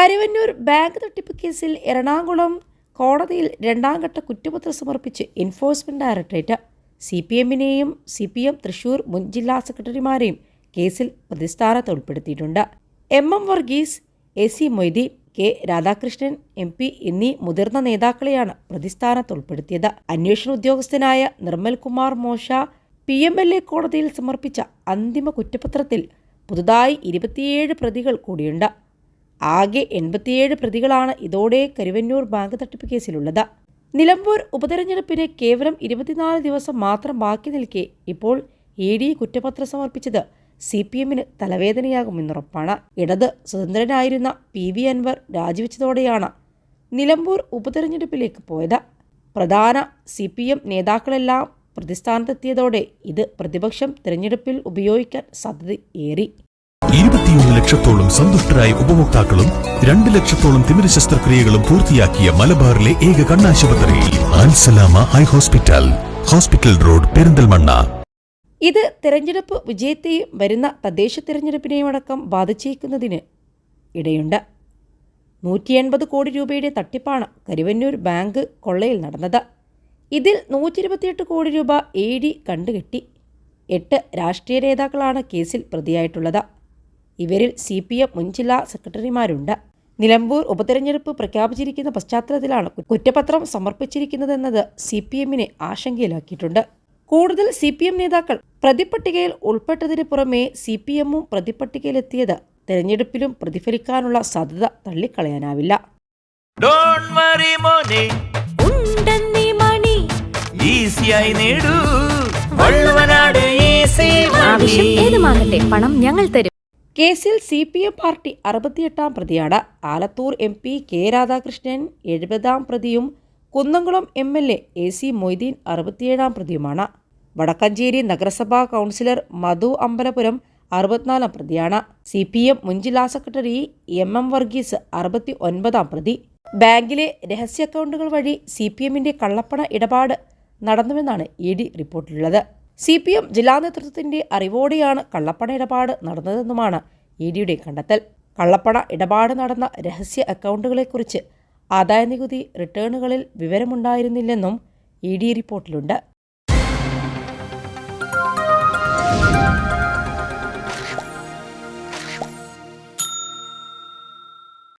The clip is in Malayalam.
കരുവന്നൂർ ബാങ്ക് തട്ടിപ്പ് കേസിൽ എറണാകുളം കോടതിയിൽ രണ്ടാംഘട്ട കുറ്റപത്രം സമർപ്പിച്ച് എൻഫോഴ്സ്മെന്റ് ഡയറക്ടറേറ്റ് സി പി എമ്മിനെയും സി പി എം തൃശൂർ മുൻ ജില്ലാ സെക്രട്ടറിമാരെയും കേസിൽ പ്രതിസ്ഥാനത്ത് ഉൾപ്പെടുത്തിയിട്ടുണ്ട്. M M Varghese A C Moideen K Radhakrishnan M P എന്നീ മുതിർന്ന നേതാക്കളെയാണ് പ്രതിസ്ഥാനത്ത് ഉൾപ്പെടുത്തിയത്. അന്വേഷണ ഉദ്യോഗസ്ഥനായ നിർമ്മൽ കുമാർ മോശ പി എം എൽ എ കോടതിയിൽ സമർപ്പിച്ച അന്തിമ കുറ്റപത്രത്തിൽ പുതുതായി ഇരുപത്തിയേഴ് പ്രതികൾ കൂടിയുണ്ട്. ആകെ എൺപത്തിയേഴ് പ്രതികളാണ് ഇതോടെ കരുവന്നൂർ ബാങ്ക് തട്ടിപ്പ് കേസിലുള്ളത്. നിലമ്പൂർ ഉപതെരഞ്ഞെടുപ്പിന് കേവലം ഇരുപത്തിനാല് ദിവസം മാത്രം ബാക്കി നിൽക്കെ ഇപ്പോൾ ഇ ഡി കുറ്റപത്രം സമർപ്പിച്ചത് സി പി എമ്മിന് തലവേദനയാകുമെന്നുറപ്പാണ്. ഇടത് സ്വതന്ത്രനായിരുന്ന പി വി അൻവർ രാജിവെച്ചതോടെയാണ് നിലമ്പൂർ ഉപതെരഞ്ഞെടുപ്പിലേക്ക് പോയത്. പ്രധാന സി പി എം നേതാക്കളെല്ലാം പ്രതിസ്ഥാനത്തെത്തിയതോടെ ഇത് പ്രതിപക്ഷം തിരഞ്ഞെടുപ്പിൽ ഉപയോഗിക്കാൻ സാധ്യത ഏറി. ഇരുപത്തിയൊന്ന് ലക്ഷത്തോളം സന്തുഷ്ടരായ ഉപഭോക്താക്കളും രണ്ട് ലക്ഷത്തോളം തിമിര ശസ്ത്രക്രിയകളും പൂർത്തിയാക്കിയ മലബാറിലെ ഏക കണ്ണാശുപത്രി ആൻസലാമ high hospital hospital road Perinthalmanna. ഇത് തെരഞ്ഞെടുപ്പ് വിജയത്തെയും വരുന്ന തദ്ദേശ തെരഞ്ഞെടുപ്പിനെയും അടക്കം ബാധിച്ചേക്കുന്നതിന് ഇടയുണ്ട്. നൂറ്റി എൺപത് കോടി രൂപയുടെ തട്ടിപ്പാണ് കരുവന്നൂർ ബാങ്ക് കൊള്ളയിൽ നടന്നത്. ഇതിൽ നൂറ്റി ഇരുപത്തിയെട്ട് കോടി രൂപ എ ഡി കണ്ടുകെട്ടി. എട്ട് രാഷ്ട്രീയ നേതാക്കളാണ് കേസിൽ പ്രതിയായിട്ടുള്ളത്. ഇവരിൽ സി പി എം മുൻ ജില്ലാ സെക്രട്ടറിമാരുണ്ട്. നിലമ്പൂർ ഉപതെരഞ്ഞെടുപ്പ് പ്രഖ്യാപിച്ചിരിക്കുന്ന പശ്ചാത്തലത്തിലാണ് കുറ്റപത്രം സമർപ്പിച്ചിരിക്കുന്നതെന്നത് സി പി എമ്മിനെ ആശങ്കയിലാക്കിയിട്ടുണ്ട്. കൂടുതൽ സി പി എം നേതാക്കൾ പ്രതിപട്ടികയിൽ ഉൾപ്പെട്ടതിന് പുറമെ സി പി എമ്മും പ്രതിപട്ടികയിലെത്തിയത് തെരഞ്ഞെടുപ്പിലും പ്രതിഫലിക്കാനുള്ള സാധ്യത തള്ളിക്കളയാനാവില്ല. ഡോൺ വറി മോനെ. ഉണ്ടെന്നീ മണി. ഈസിയായി നേടൂ. വള്ളുവനാട് ഈസി ആവശ്യം ഏതുമാകട്ടെ പണം ഞങ്ങൾ തരും. കേസിൽ സി പി എം പാർട്ടി അറുപത്തിയെട്ടാം പ്രതിയാണ്. Alathur M P K Radhakrishnan എഴുപതാം പ്രതിയും Kunnamkulam M L A A C Moideen അറുപത്തിയേഴാം പ്രതിയുമാണ്. വടക്കഞ്ചേരി നഗരസഭാ കൗൺസിലർ മധു അമ്പലപുരം അറുപത്തിനാലാം പ്രതിയാണ്. സി പി എം മുൻ ജില്ലാ സെക്രട്ടറി എം എം വർഗീസ് അറുപത്തി ഒൻപതാം പ്രതി. ബാങ്കിലെ രഹസ്യ അക്കൗണ്ടുകൾ വഴി സി പി എമ്മിന്റെ കള്ളപ്പണ ഇടപാട് നടന്നുവെന്നാണ് ഇ ഡി റിപ്പോർട്ടിലുള്ളത്. സി പി എം ജില്ലാ നേതൃത്വത്തിന്റെ അറിവോടെയാണ് കള്ളപ്പണ ഇടപാട് നടന്നതെന്നുമാണ് ഇ ഡിയുടെ കണ്ടെത്തൽ. കള്ളപ്പണ ഇടപാട് നടന്ന രഹസ്യ അക്കൗണ്ടുകളെക്കുറിച്ച് ആദായനികുതി റിട്ടേണുകളിൽ വിവരമുണ്ടായിരുന്നില്ലെന്നും ഇ ഡി റിപ്പോർട്ടിലുണ്ട്.